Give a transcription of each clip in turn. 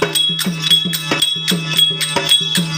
どこに行くの?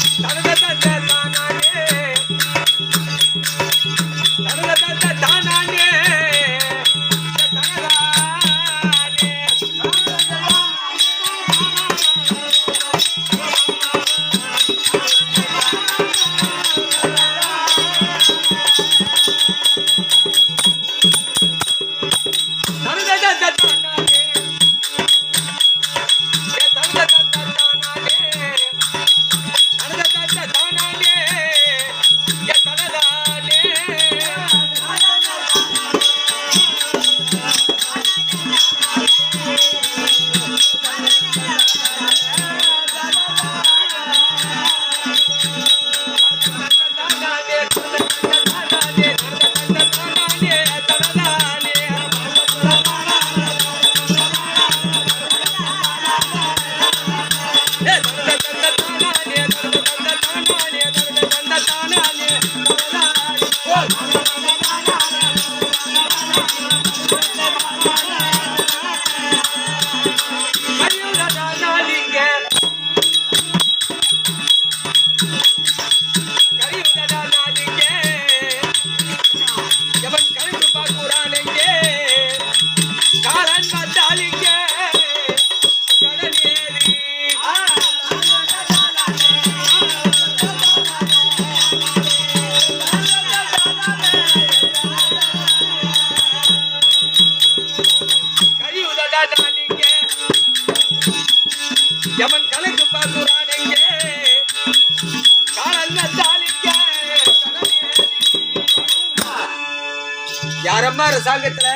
யாரம்மா அரசாங்கத்துல.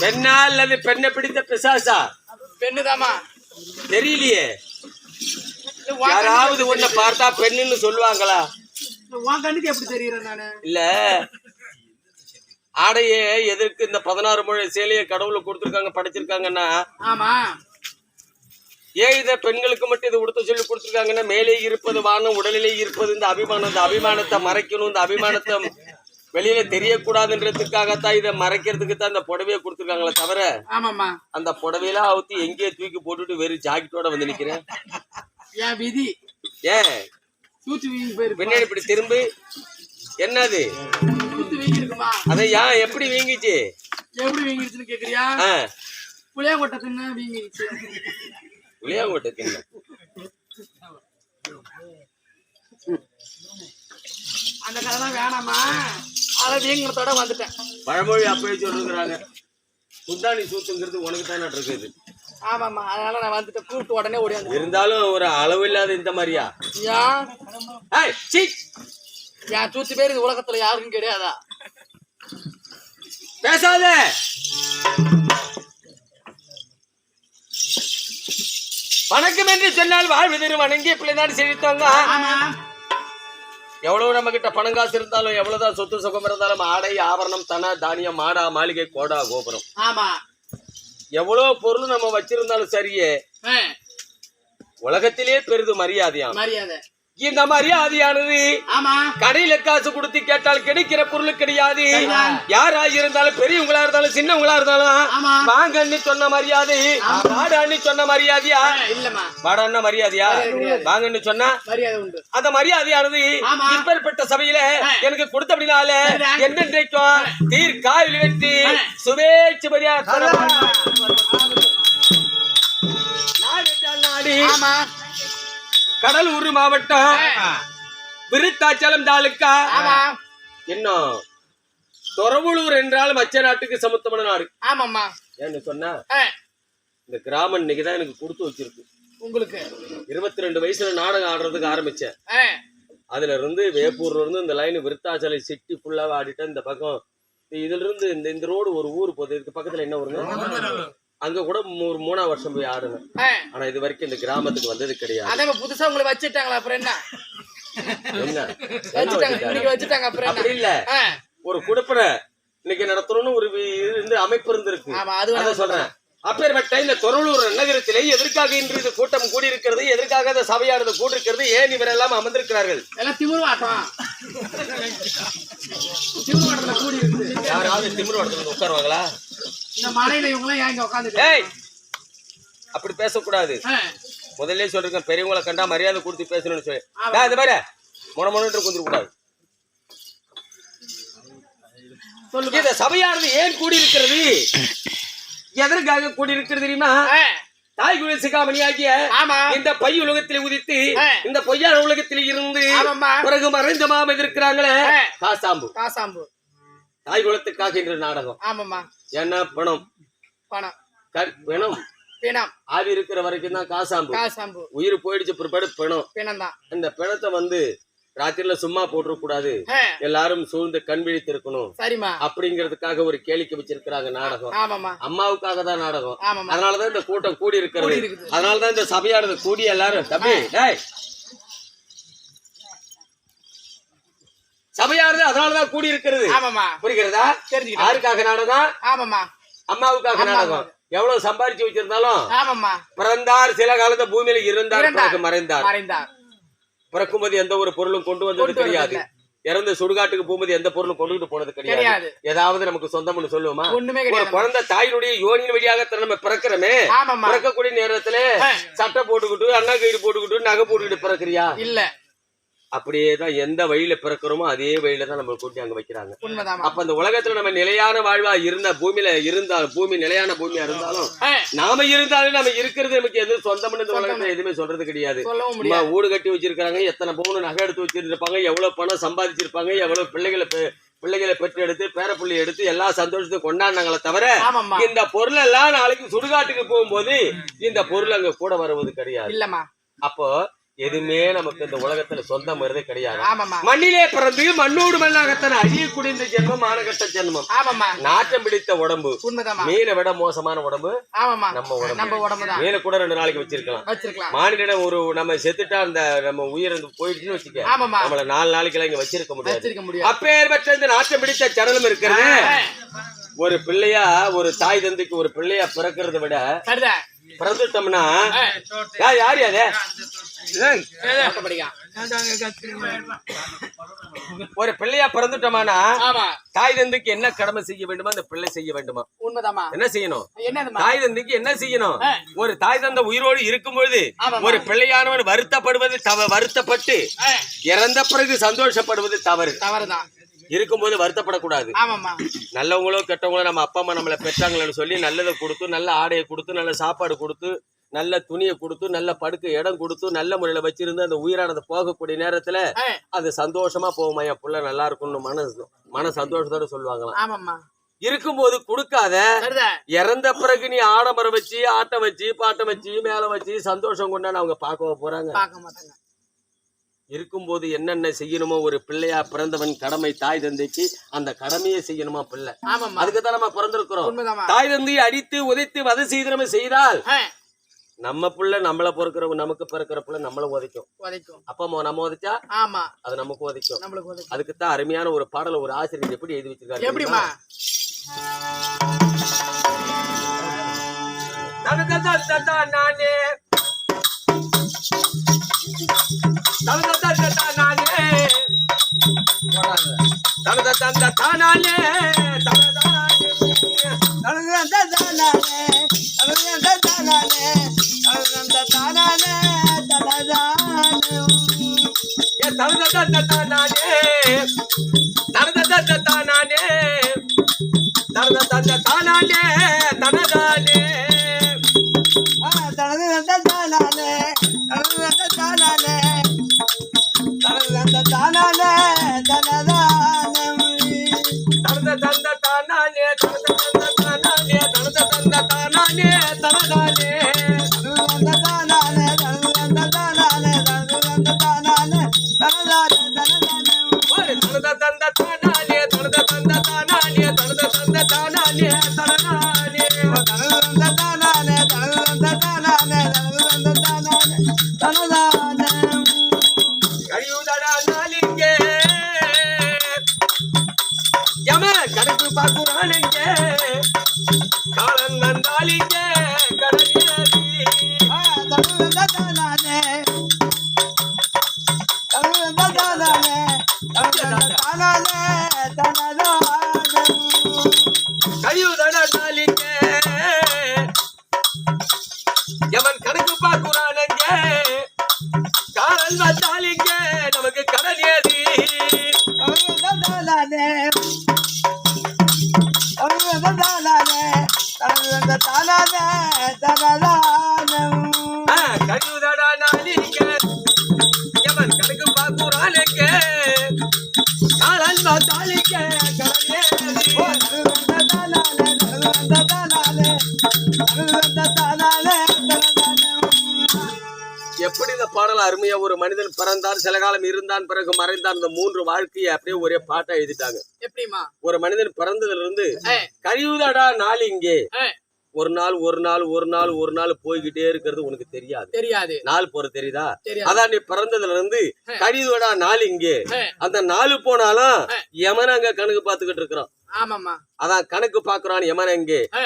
பெண்ணா அல்லது பெண்ணை பிடித்த பிசாசா? பெண்ணுதாம்மா. தெரியலையே. யாராவது உன்னை பார்த்தா பெண்ணுன்னு சொல்லுவாங்களா? உன் கண்ணுக்கு எப்படி தெரியுறேன் நானு? இல்ல. ஆடையே எதற்கு இந்த பதினாறு மொழி சேலையை கடவுளை கொடுத்துருக்காங்க படைச்சிருக்காங்கன்னா? ஆமா. ஏன் இதை பெண்களுக்கு மட்டும் இதை உடுத்த சொல்லி கொடுத்துருக்காங்கன்னா மேலே இருப்பது வானம் உடலிலே இருப்பது இந்த அபிமானம் இந்த அபிமானத்தை மறைக்கணும் இந்த அபிமானத்தை வெளியில தெரியக்கூடாதுன்றதுக்காகத்தான் இதை மறைக்கிறதுக்கு தான் இந்த புடவையை கொடுத்துருக்காங்களே தவிர அந்த புடவையெல்லாம் அவுத்தி எங்கேயே தூக்கி போட்டுட்டு வெறும் ஜாக்கெட்டோட வந்து நிக்கிறேன். விதி. ஏன்? பின்னாடி இப்படி திரும்பி. என்னது? அதை ஏன் எப்படி வீங்கிச்சு? எப்படி வீங்கிடுச்சுன்னு கேக்குறியா? ஆ. புளியாங்கொட்டை தின்னு வீங்கிடுச்சு புளியாங்கோட்டை தின்ன அந்த கதை தான் வேணாமா? அதை வீங்கினத்தோட வந்துட்டேன். பழமொழி அப்பவே சொல்லுங்கிறாங்க குந்தாணி சூத்துங்கிறது உனக்கு தானே இருக்குது. ஆமாம்மா அதனால நான் வந்துட்டேன். கூப்பிட்டு உடனே ஓடியாந்து இருந்தாலும் ஒரு அளவு இல்லாத இந்த மாதிரியா. என் சூத்து பேர் இந்த உலகத்துல யாருக்கும் கிடையாதா? பேசாத! வணக்கம் என்று சொன்னால் வாழ்வதற்கு வணங்கி பிள்ளைதான் செழித்தாங்க ஆமா. எவ்வளவு நம்ம கிட்ட பணம் காசு இருந்தாலும் எவ்வளவுதான் சொத்து சுகம் இருந்தாலும் ஆடை ஆபரணம் தன தானியம் மாடா மாளிகை கோடா கோபுரம். ஆமா. எவ்வளவு பொருள் நம்ம வச்சிருந்தாலும் சரியே ஆ, உலகத்திலே பெரிது மரியாதையாம். மரியாதை. இந்த மரியாதையானது. கடையில காசு கொடுத்து கேட்டால் கிடைக்கிற பொருள் கிடையாது. யாரா இருந்தாலும் பெரியவங்களா இருந்தாலும் சின்னவங்களா இருந்தாலும். வாங்கன்னு சொன்ன மரியாதை வாடான்னு சொன்ன மரியாதையா? வாடான்னா மரியாதையா? வாங்கன்னு சொன்னா? அந்த மரியாதையானது. இப்பேற்பட்ட சபையில. எனக்கு கொடுத்தபடினால சரிதான். என்னென்றைக்கும் தீர்க்காயில் வெற்றி சுபேட்ச மரியாதை நாடு கடலூர் மாவட்டம். விருத்தாச்சலம் தாலுக்கா. ஆமா. இன்னும் தொரவுளூர் என்றால் மச்ச நாட்டுக்கு சமுத்தமான நாடு. ஆமாம்மா. ஏன்னு சொன்னா இந்த கிராமம் இன்னைக்கு தான் எனக்கு கொடுத்து வச்சிருக்கு. உங்களுக்கு? இருபத்தி ரெண்டு வயசுல நாடகம் ஆடுறதுக்கு ஆரம்பிச்சேன். அதுல இருந்து வேப்பூர்ல இருந்து இந்த லைன் விருத்தாச்சலை சிட்டி ஃபுல்லாவே ஆடிட்டேன். இந்த பக்கம் இதுல இருந்து இந்த இந்த ரோடு ஒரு ஊர் போகுது. இதுக்கு பக்கத்துல என்ன வருங்க அங்க கூட ஒரு மூணாவது வருஷம் போய் ஆடுனேன். ஆனா இது வரைக்கும் இந்த கிராமத்துக்கு வந்தது கிடையாது. அதான் புதுசா உங்களை வச்சுட்டாங்களா அப்புறம் என்ன? என்ன? வச்சுட்டாங்க அப்புறம் அப்படி இல்ல. ஒரு குடுப்பனை இன்னைக்கு நடத்தணும்னு ஒரு இருந்து அமைப்பு இருந்திருக்கு. ஆமா அது அத வேணா சொல்றேன். அப்பேற்பட்ட இந்த தொரலூர் நகரத்திலே எதற்காக இன்று இது கூட்டம் கூடியிருக்கிறது எதற்காக இந்த சபையானது கூடியிருக்கிறது ஏன் அமர்ந்திருக்கிறார்கள்? எல்லாம் திமிரு ஆட்டம் திமிரு ஆட்டம் எவனாவது திமிரு இடத்துல உட்காருவாங்களா? இந்த மலையில இவங்களாம் ஏன் இங்க உட்காந்துட்டு ஏய்! அப்படி பேசக்கூடாது. முதல்ல சொல்றேன் பெரியவங்களை கண்டா மரியாதை கொடுத்து பேசணும்னு சொல்லி. டேய், இந்த மாதிரி முன முன்னு குந்திர கூடாது சொல்லுங்க. இந்த சபையானது ஏன் கூடியிருக்கிறது? எதற்காக கூடியிருக்கிறது தெரியுமா? தாய் குல சிகாமணியாகிய ஆமா. இந்த பை உலகத்திலே உதித்து. இந்த பொய்யான உலகத்தில் இருந்து. பிறகு மறைந்த மாம இருக்கிறாங்களே. காசாம்பு. காசாம்பு. தாய் குலத்துக்காக என்ற நாடகம். ஆமாம்மா. என்ன? பணம். பணம். பிணம். பிணம். ஆவி இருக்கிற வரைக்கும் தான் காசாம்பு. காசாம்பு. உயிர் போயிடுச்சு பிற்பாடு பிணம். பிணம் தான் இந்த பிணத்தை வந்து ராத்திரில சும்மா போட்டுற கூடாது எல்லாரும் சூழ்ந்து கண் விழித்து இருக்கணும் சரிம்மா. அப்படிங்கிறதுக்காக ஒரு கேளிக்கை வச்சிருக்கிறாங்க நாடகம். அம்மாவுக்காக தான் நாடகம். அதனாலதான் இந்த கூட்டம் கூடி இருக்கிறது. அதனாலதான் இந்த சபையானது கூடி எல்லாரும். தம்பி சபையானது அதனாலதான் கூடி இருக்கிறது ஆமாம்மா. புரிகிறதா? தெரிஞ்சுக்கிட்டேன் யாருக்காக நாடகம்? ஆமாம்மா. அம்மாவுக்காக நாடகம். எவ்வளவு சம்பாரிச்சு வச்சிருந்தாலும் ஆமாம்மா. பிறந்தார் சில காலத்து பூமியில இருந்தார் மறைந்தார். மறைந்தார். பிறக்கும்போது எந்த ஒரு பொருளும் கொண்டு வந்தது வரதில்ல. இறந்து சுடுகாட்டுக்கு போகும்போது எந்த பொருளும் கொண்டுட்டு போனது கிடையாது. ஏதாவது நமக்கு சொந்தம்னு சொல்லுவோமா? ஒரு குழந்தை தாயினுடைய யோனியின் வழியாக நம்ம பிறக்கிறோமே. பிறக்கக்கூடிய நேரத்துல சட்டை போட்டுக்கிட்டு அண்ணா கயிறு போட்டுக்கிட்டு நகை போட்டுக்கிட்டு பிறக்கிறியா? இல்ல. அப்படியே தான் எந்த வழியில பிறக்கிறோமோ அதே வழியில தான் நம்ம கூட்டி அங்க வைக்கிறாங்க. அப்ப அந்த உலகத்துல நம்ம நிலையான வாழ்வா இருந்த பூமியில இருந்தா பூமி நிலையான பூமியா இருந்தாலும் நாம இருந்தாலும் நம்ம இருக்கிறது நமக்கு எதுவும் சொந்தம்னு இந்த உலகத்துல எதுவுமே சொல்றது கிடையாது. வீடு கட்டி வச்சிருக்காங்க எத்தனை பவுன் நகை எடுத்து வச்சிருப்பாங்க எவ்வளவு பணம் சம்பாதிச்சிருப்பாங்க எவ்வளவு பிள்ளைகளை பிள்ளைகளை பெற்று எடுத்து பேரப்புள்ளி எடுத்து எல்லா சந்தோஷத்தையும் கொண்டாடினாங்களே தவிர இந்த பொருள் எல்லாம் நாளைக்கு சுடுகாட்டுக்கு போகும்போது இந்த பொருள் அங்க கூட வருவது கிடையாது. இல்லம்மா. அப்போ எதுவுமே நமக்கு இந்த உலகத்துல சொந்தம் வருதே கிடையாது. மண்ணிலே பிறந்து மண்ணோடு மண்ணாகத்தான அழியக்கூடிய இந்த ஜென்மம் மானகட்ட ஜென்மம். ஆமாம்மா. நாட்டம் பிடித்த உடம்பு மீனை விட மோசமான உடம்பு ஆமாம்மா. நம்ம உடம்பு. நம்ம கூட ரெண்டு நாளைக்கு வச்சிருக்கலாம். வச்சிருக்கலாம். மானிடம் ஒரு நம்ம செத்துட்டா அந்த நம்ம உயிர் வந்து போயிடுச்சுன்னு வச்சுக்க. ஆமாம்மா. நம்மள நாலு நாளைக்கு எல்லாம் இங்க வச்சிருக்க முடியாது. அப்பேற்பட்ட இந்த நாட்டம் பிடித்த சடலம் இருக்கிறது. ஒரு பிள்ளையா ஒரு தாய் தந்தைக்கு ஒரு பிள்ளையா பிறக்கிறத விட யா- யாரு ஆட்டோமேட்டிக்கா. ஒரு பிள்ளையா பிறந்துட்டோமானா ஆமா. தாய் தந்தைக்கு என்ன கடமை செய்ய வேண்டுமோ அந்த பிள்ளை செய்ய வேண்டுமா? உண்மைதாம்மா. என்ன செய்யணும்? தாய் தந்தைக்கு என்ன செய்யணும்? ஒரு தாய் தந்தை உயிரோடு இருக்கும் பொழுது ஆமாம்மா. ஒரு பிள்ளையானவன் வருத்தப்படுவது தவ வருத்தப்பட்டு இறந்த பிறகு சந்தோஷப்படுவது தவறு. தவறுதான். இருக்கும்போது வருத்தப்படக்கூடாது. நல்லவங்களோ கெட்டவங்களோ நம்ம அப்பா அம்மா நம்மளை பெற்றாங்களேன்னு சொல்லி நல்லதை கொடுத்து நல்ல ஆடையை கொடுத்து நல்ல சாப்பாடு கொடுத்து நல்ல துணியை கொடுத்து நல்ல படுக்க இடம் கொடுத்து நல்ல முறையில வச்சிருந்து அந்த உயிரானது போகக்கூடிய நேரத்துல. அது சந்தோஷமா போகுமா? என் புள்ள நல்லா இருக்கும்னு மன மன சந்தோஷத்தோட சொல்லுவாங்களாம். இருக்கும்போது கொடுக்காத இறந்த பிறகு நீ ஆடம்பரம் வச்சு ஆட்டம் வச்சு பாட்டம் வச்சு மேல வச்சு சந்தோஷம் கொண்டான்னு அவங்க பார்க்க போறாங்க? பார்க்க மாட்டாங்க. இருக்கும்போது என்னென்ன செய்யணுமோ ஒரு பிள்ளையா பிறந்தவன் கடமை தாய் தந்தைக்கு அந்த கடமையை செய்யணுமா பிள்ளை? ஆமாம்மா. அதுக்கு தான் நம்ம பிறந்திருக்கிறோம் தாய் தந்தையை அடித்து உதைத்து வதை செய்து நம்ம செய்தால் நம்ம புள்ள நம்மள பிறக்கிறவங்க நமக்கு பிறக்கிற புள்ள நம்மள உதைக்கும். உதைக்கும். அப்பா நம்ம உதைச்சா ஆமா. அது நமக்கு உதைக்கும். நம்மளுக்கு உதைக்கும். அதுக்கு தான் அருமையான ஒரு பாடல ஒரு ஆசிரியர் எப்படி எழுதி வச்சிருக்காரு எப்படிமா தெரியுமா? ததததததா நானே ததததததா நானே ததததததா நானே தததானே ஏ ததததததா நானே ததததததா நானே ததததததா நானே தததானே ததததததானே తానానే తనదానే దురంద తానానే దురంద తానానే దురంద తానానే తనదానే తనదానే ఓరే తనద తంద తానానే తనద తంద తానానే తనద తంద తానానే dali ke அருமையா ஒரு மனிதன் பிறந்தான் சில காலம் இருந்தான் பிறகு மறைந்தான். இந்த மூன்று வாழ்க்கையை அப்படியே ஒரே பாட்டா எழுதிட்டாங்க. எப்படிமா ஒரு மனிதன் பிறந்ததுல இருந்து கழிவுதடா நாள் இங்கே. ஒரு நாள் ஒரு நாள் ஒரு நாள் ஒரு நாள் போய்கிட்டே இருக்கிறது உனக்கு தெரியாது. தெரியாது. நாள் போற தெரியுதா? அதான் நீ பிறந்ததுல இருந்து கழிவுடா நாள் இங்கே. அந்த நாலு போனாலும் யமன் அங்க கணக்கு பார்த்துக்கிட்டு இருக்கிறான். அதான் கணக்கு பாக்குறான் ஏ.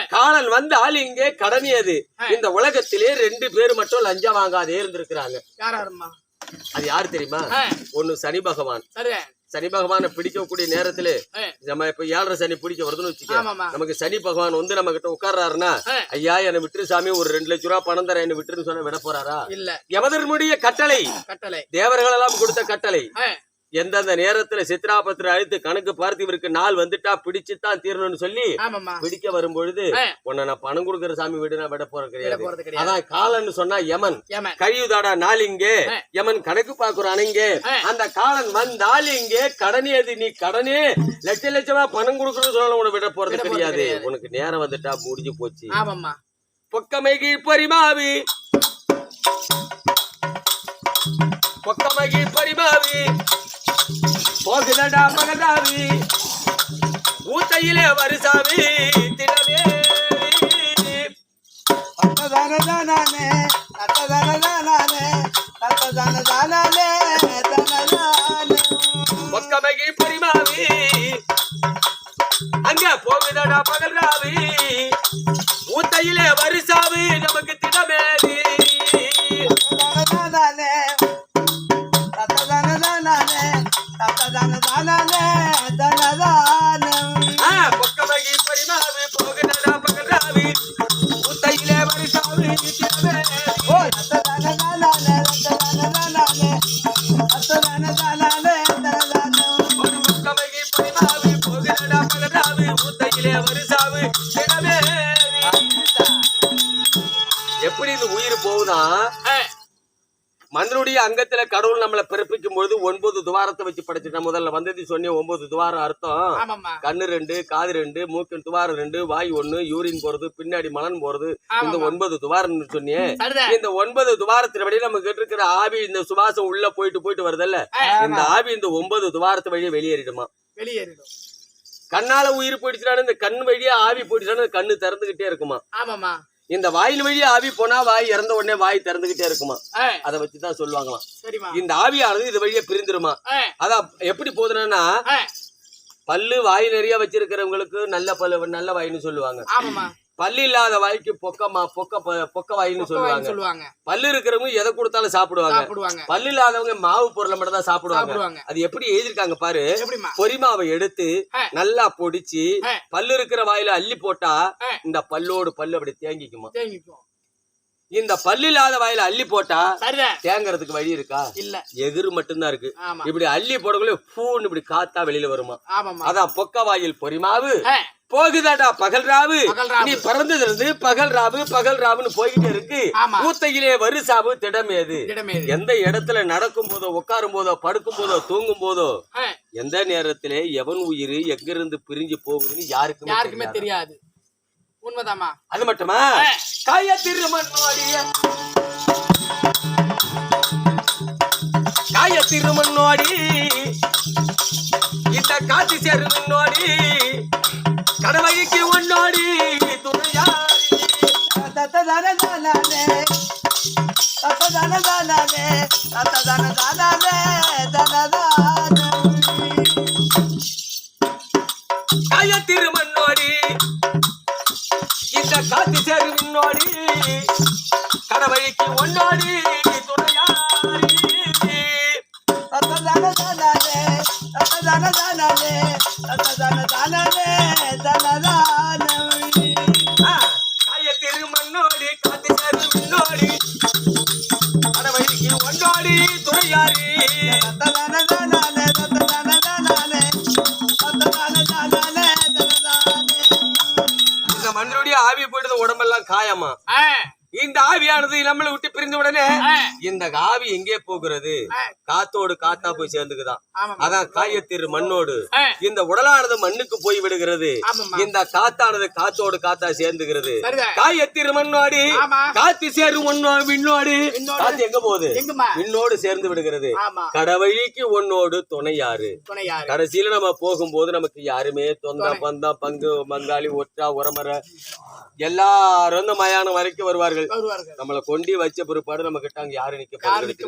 காலன் வந்து ஆள் இங்கே கடனியது இந்த உலகத்திலே ரெண்டு பேர் மட்டும் லஞ்சம் வாங்காதே இருந்திருக்கிறாங்க. அது யாரு தெரியுமா? ஒண்ணு சனி பகவான். சனி பகவானை பிடிக்கக்கூடிய நேரத்துல நம்ம இப்ப ஏழரை சனி பிடிக்க வருதுன்னு வச்சுக்க ஆமாம்மா. நமக்கு சனி பகவான் வந்து நம்ம கிட்ட உட்கார்றாருன்னா ஐயா என்னை விட்டுரு சாமி ஒரு ரெண்டு லட்ச ரூபா பணம் தரேன் என்னை விட்டுருன்னு சொன்னா விட போறாரா? இல்ல. யமதர்முடைய கட்டளை. கட்டளை. தேவர்கள் எல்லாம் கொடுத்த கட்டளை. எந்தெந்த நேரத்துல சித்ராபத்திர அழுத்து கணக்கு பார்த்து இவருக்கு நாள் வந்துட்டா பிடிச்சுதான் தீரணும்னு சொல்லி பிடிக்க வரும்பொழுது உன்னை நான் பணம் கொடுக்குற சாமி விடு நான் விட போறது விட கிடையாது. அதான் காலன்னு சொன்னா யமன். ஏமன் கழிவுதாடா நாள் இங்கே. யமன் கணக்கு பாக்குறான் இங்கே. அந்த காலன் வந்தால் இங்கே கடனே அது நீ கடனே. லட்ச லட்சமா பணம் கொடுக்கறது சொன்னாலும் உனக்கு விட போறது கிடையாது. உனக்கு நேரம் வந்துட்டா முடிஞ்சு போச்சு. ஆமாம்மா. பொக்கமைகி பரிமாவி. பொக்கமைகி பரிமாவி. போகுதடா மகதாவி ஊத்தையிலே வருசாவி தனதானே தனதானே பொக்கமைகி பரிமாவி. அங்க போகுதடா பகல்ராவி. ஊத்தையிலே வருசாவி நமக்கு அங்கத்துல கடவுள் நம்மளை பிறப்பிக்கும் பொழுது ஒன்பது துவாரத்தை வச்சு படைச்சிட்டேன். முதல்ல வந்தது சொன்னேன் ஒன்பது துவாரம் அர்த்தம். கண்ணு ரெண்டு காது ரெண்டு மூக்கு துவாரம் ரெண்டு வாய் ஒண்ணு யூரின் போறது பின்னாடி மலன் போறது. இந்த ஒன்பது துவாரம்னு சொன்னேன் இந்த ஒன்பது துவாரத்தின் வழியே நமக்கு இருக்கிற ஆவி இந்த சுவாசம் உள்ள போயிட்டு போயிட்டு வருதல்ல. இந்த ஆவி இந்த ஒன்பது துவாரத்து வழியே வெளியேறிடுமா? வெளியேறிடும். கண்ணால உயிர் போயிடுச்சுனாலும் இந்த கண் வழியா ஆவி போயிடுச்சுனாலும் கண்ணு திறந்துகிட்டே இருக்குமா? ஆமாம்மா. இந்த வாயில் வழியா ஆவி போனா வாய் இறந்த உடனே வாய் திறந்துகிட்டே இருக்குமா? அதை வச்சுதான் சொல்லுவாங்களாம். இந்த ஆவியானது இது வழியா பிரிந்துருமா? அதான் எப்படி போகுதுன்னா ஏ, பல்லு வாய் நிறைய வச்சிருக்கிறவங்களுக்கு நல்ல பல்லு நல்ல வாயின்னு சொல்லுவாங்க. பல்லு இல்லாத வாய்க்கு பொக்கமா பொக்க பொக்க வாயின்னு சொல்லுவாங்க. சொல்லுவாங்க. பல்லு இருக்கிறவங்க எதை கொடுத்தாலும் சாப்பிடுவாங்க. பல்லு இல்லாதவங்க மாவு பொருளை மட்டும் தான் சாப்பிடுவாங்க. அது எப்படி எழுதிருக்காங்க பாரு? பொரிமாவை எடுத்து. நல்லா பொடிச்சு. பல்லு இருக்கிற வாயில அள்ளி போட்டா. இந்த பல்லோடு பல்லு அப்படி தேங்கிக்குமா? தேங்கிக்கும். இந்த பல்லு இல்லாத வாயில அள்ளி போட்டா தேங்கறதுக்கு வழி இருக்கா? இல்ல. எதிர் மட்டும்தான் இருக்கு. இப்படி அள்ளி போடக்குள்ள பூன்னு இப்படி காத்தா வெளியில வருமா? அதான் பொக்க வாயில் பொரிமாவு ஏ, போகுதாடா பகல் ராவு. நீ பிறந்ததுல இருந்து பகல் ராவு பகல் ராவுன்னு போய்கிட்டே இருக்கு. ஆமா. ஊத்தையிலே வருசாவு திடம் ஏது. எந்த இடத்துல நடக்கும் போதோ உட்காரும் போதோ படுக்கும் போதோ தூங்கும் போதோ எந்த நேரத்திலே எவன் உயிர் எங்கிருந்து பிரிஞ்சு போகுதுன்னு யாருக்குமே யாருக்குமே தெரியாது. தெரியாது உண்மைதாம்மா. அது மட்டுமா. காய திருமண்ணோடிய காய திருமண்ணோடி இந்த காட்சி சேருமண்ணோடி கடவைக்கு ஒன்னோடி துணையாடி தத்ததானே தானே தத்ததானே தானே தத்ததானே தானே இந்த ஆவியானது நம்மளை விட்டு ஆ, இந்த ஆவி எங்கே போகிறது. காத்தோடு காத்தா போய் சேர்ந்துக்குதான். அதான் காயத்திரு மண்ணோடு இந்த உடலானது மண்ணுக்கு போய் விடுகிறது. இந்த காத்தானது காத்தோடு காத்தா சேர்ந்துகிறது. காயத்திரு மண்ணோடு. காத்து சேரும் விண்ணோடு. காத்து எங்க போகுது? விண்ணோடு சேர்ந்து விடுகிறது. கடவழிக்கு உன்னோடு துணை யாரு துணை யாரு? கடைசியில நம்ம போகும்போது நமக்கு யாருமே தொந்த. பந்தம் பங்கு பங்காளி ஒற்றா உரமர எல்லாரும் இந்த மயானம் வரைக்கும் வருவார்கள் வருவார்கள். நம்மளை கொண்டி வச்ச பிற்பாடு நம்ம கிட்ட அங்க யாரும் நிக்க.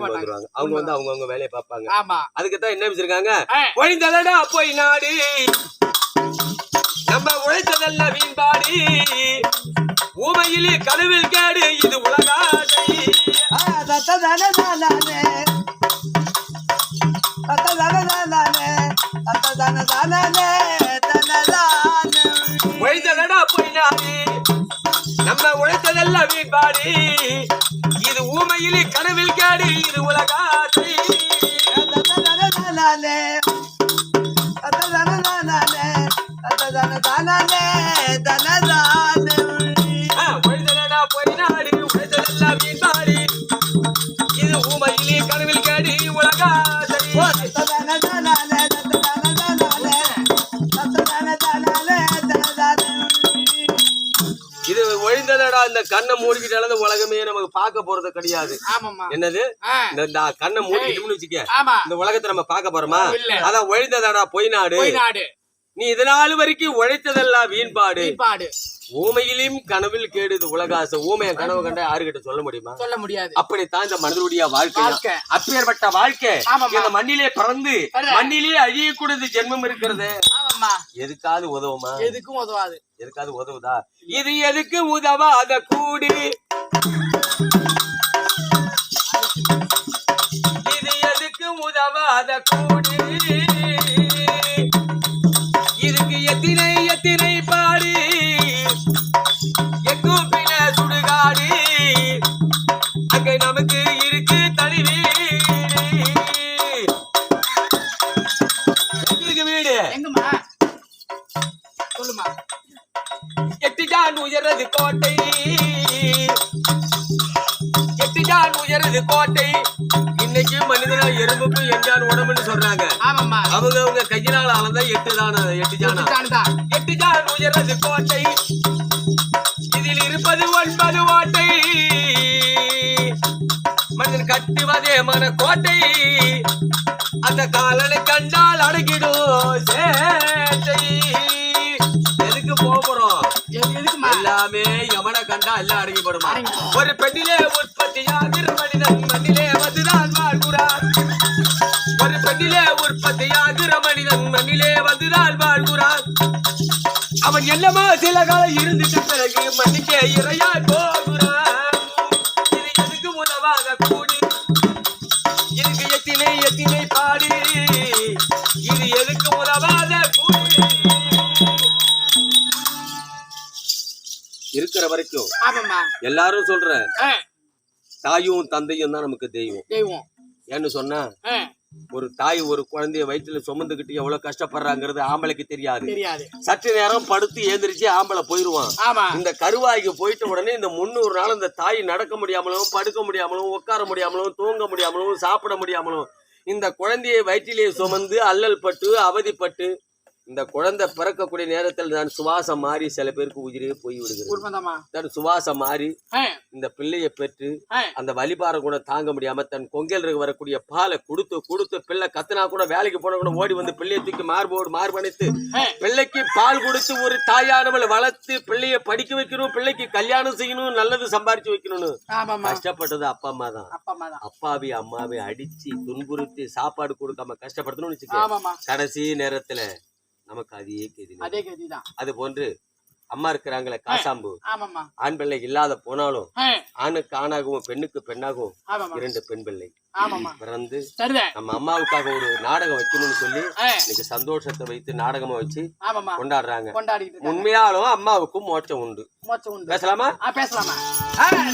வந்துருவாங்க. அவங்க வந்து அவங்கவங்க வேலையை பார்ப்பாங்க. ஆமா. அதுக்கு தான் என்ன வச்சிருக்காங்க? ஒழிந்ததடா போய் நாடு. நம்ம உழைத்ததல்ல வீண்பாடி ஊமையிலே கனவில் கேடு இது உழைத்ததடா போய் நாடு. நம்ம உழைத்ததெல்லாம் வீண்பாடி இது ஊமையிலே கனவில் காடி இது உலகாசை தானே இந்த கண்ணை மூடிக்கிட்டால இந்த உலகமே நமக்கு பார்க்க போறது கிடையாது. என்னது இந்த கண்ணை மூடிக்கிட்டோம்னு வச்சுக்க. இந்த உலகத்தை நம்ம பார்க்க போறோமா. அதான் ஒழிந்ததடா பொய் நாடு. நீ இதனால வரைக்கும் உழைத்ததெல்லாம் வீண்பாடு. ஊமையிலும் கனவில் கேடுது உலகாசை ஊமைய கனவு கண்ட யாருகிட்ட சொல்ல முடியுமா சொல்ல முடியாது அப்படித்தான் இந்த மனிதனுடைய வாழ்க்கை. அப்பேற்பட்ட வாழ்க்கை. இந்த மண்ணிலே பிறந்து. மண்ணிலே அழியக்கூடாது ஜென்மம் இருக்கிறது. எதுக்காவது உதவுமா எதுக்கும் உதவாது எதுக்காவது உதவுதா? இது எதுக்கு உதவாத கூடி. இது எதுக்கு உதவாத கூடி. இதுக்கு எத்தினை எத்தினை பாடி? எங்கும் பின சுடுகாடு. அங்க நமக்கு ஆமாம்மா. அவங்க அவங்க கையினால அளந்தா எட்டு தான எட்டு ஜானா. எட்டு ஜான் உயரது கோட்டை. இதில் இருப்பது ஒன்பது ஓட்டை. மனிதன் கட்டுவதே மன கோட்டை அந்த காலனை கண்டால் அடங்கிடும் சேட்டை. எதுக்கு போறோம்? எல்லாமே எவனை கண்டா எல்லாம் அடங்கி போடுமா. ஒரு பெண்ணிலே உற்பத்தியாகிற மனிதன் ஒரு பெண்ணிலே உற்பத்தியாகிற மனிதன் மண்ணிலே வந்துதான் வாழ்கிறான். அவன் என்னமா சில காலம் இருந்துட்ட பிறகு மண்ணுக்கே இறையாய் போகிறான். இது எதுக்கு உதவாத கூடி? இதுக்கு எத்தினை எத்தினை பாடி? இது எதுக்கு உதவாத கூடி? இருக்கிற வரைக்கும். எல்லாரும் சொல்ற தாயும் தந்தையும் தான் நமக்கு தெய்வம். தெய்வம். ஏன்னு சொன்னா ஒரு தாய் ஒரு குழந்தைய வயிற்றுல சுமந்துக்கிட்டு எவ்வளவு கஷ்டப்படுறாங்கிறது ஆம்பளைக்கு தெரியாது. சற்று நேரம் படுத்து ஏந்திரிச்சு ஆம்பளை போயிருவான். ஆமா. இந்த கருவாய்க்கு போயிட்ட உடனே இந்த முன்னூறு நாள் இந்த தாய் நடக்க முடியாமலும் படுக்க முடியாமலும் உட்கார முடியாமலும் தூங்க முடியாமலும் சாப்பிட முடியாமலும் இந்த குழந்தையை வயிற்றிலே சுமந்து அல்லல் பட்டு அவதிப்பட்டு இந்த குழந்தை பிறக்கக்கூடிய நேரத்தில் தான் சுவாசம் மாறி சில பேருக்கு உயிரே போய் உண்மைதாம்மா. தன் சுவாசம் மாறி இந்த பிள்ளையை பெற்று அந்த வலிபார கூட தாங்க முடியாம தன் கொங்கையில் வரக்கூடிய பாலை கொடுத்து கொடுத்து பிள்ளை கத்துனா கூட வேலைக்கு போன கூட ஓடி வந்து பிள்ளையை தூக்கி மார்போடு மார்பணித்து பிள்ளைக்கு பால் கொடுத்து ஒரு தாயானவளை வளர்த்து பிள்ளைய படிக்க வைக்கணும் பிள்ளைக்கு கல்யாணம் செய்யணும் நல்லது சம்பாரிச்சு வைக்கணும்னு. கஷ்டப்பட்டது அப்பா அம்மா தான். அப்பாவி அம்மாவை அடிச்சு துன்புறுத்தி சாப்பாடு கொடுக்காம கஷ்டப்படுத்தணும்னு. கடைசி நேரத்துல நமக்கு அதையே கேதி அதே கதிதான். அது போன்று அம்மா இருக்கிறாங்களே காசாம்பு. ஆண் பிள்ளை இல்லாத போனாலும் ஆணுக்கு ஆணாகவும் பெண்ணுக்கு பெண்ணாகவும். இரண்டு பெண் பிள்ளை. பிறந்து. நம்ம அம்மாவுக்காக ஒரு நாடகம் வைக்கணும்னு சொல்லி இன்னைக்கு சந்தோஷத்தை வைத்து நாடகமா வச்சு. கொண்டாடுறாங்க. உண்மையாலும் அம்மாவுக்கும் மோட்சம் உண்டு. பேசலாமா பேசலாமா